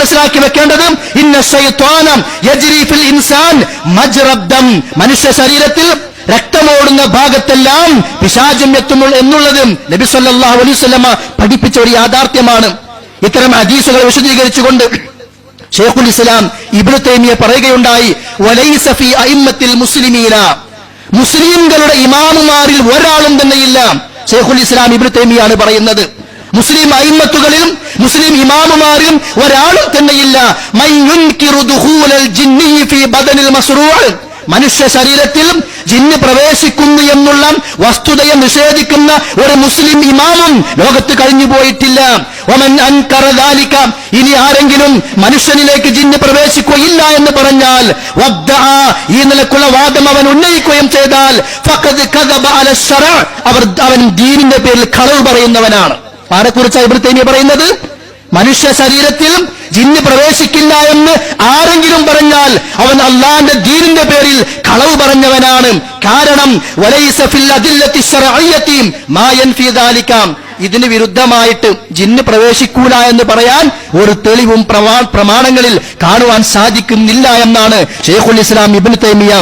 മനസ്സിലാക്കി വെക്കേണ്ടത് ഇന്ന ഇൻസാൻ മജ്റബ്ദം. മനുഷ്യ ശരീരത്തിൽ രക്തമോടുന്ന ഭാഗത്തെല്ലാം പിശാചം എത്തുന്നു എന്നുള്ളത് നബി സല്ലല്ലാഹു അലൈഹി വസല്ലമ പഠിപ്പിച്ച ഒരു യാഥാർത്ഥ്യമാണ്. ഇത്തരം ഹദീസുകൾ വിശദീകരിച്ചുകൊണ്ട് ഷെയ്ഖുൽ ഇസ്ലാം ഇബ്നു തൈമിയ പറയുകയുണ്ടായി അഇമ്മത്തിൽ മുസ്ലിമീന. മുസ്ലിംകളുടെ ഇമാമുമാരിൽ ഒരാളും തന്നെയില്ല ഷെയ്ഖുൽ ഇസ്ലാം ഇബ്നു പറയുന്നത്. മുസ്ലിം അയിമത്തുകളിലും മുസ്ലിം ഇമാമുമാരിലും ഒരാളും തന്നെയില്ല. മനുഷ്യ ശരീരത്തിലും ജിന്ന് പ്രവേശിക്കുന്നു എന്നുള്ള വസ്തുതയെ നിഷേധിക്കുന്ന ഒരു മുസ്ലിം ഇമാമും ലോകത്ത് കഴിഞ്ഞു പോയിട്ടില്ല. ഒമൻ അൻകറ ദാലിക. ഇനി ആരെങ്കിലും മനുഷ്യനിലേക്ക് ജിന്ന് പ്രവേശിക്കുകയില്ല എന്ന് പറഞ്ഞാൽ ഈ നിലക്കുള്ള വാദം അവൻ ഉന്നയിക്കുകയും ചെയ്താൽ അവർ അവൻ ദീനിന്റെ പേരിൽ കളവ് പറയുന്നവനാണ്. ആരെക്കുറിച്ചാണ് ഇവിടെ തേനി പറയുന്നത് മനുഷ്യ ശരീരത്തിൽ ജിന്ന് പ്രവേശിക്കില്ല എന്ന് ആരെങ്കിലും പറഞ്ഞാൽ അവൻ അള്ളാന്റെ ദീനിന്റെ പേരിൽ കളവ് പറഞ്ഞവനാണ് കാരണം. ഇതിന് വിരുദ്ധമായിട്ട് ജിന്ന് പ്രവേശിക്കൂല എന്ന് പറയാൻ ഒരു തെളിവും പ്രമാ- പ്രമാണങ്ങളിൽ കാണുവാൻ സാധിക്കുന്നില്ല എന്നാണ് ഷെയ്ഖുൽ ഇസ്ലാം ഇബിൻ തൈമിയ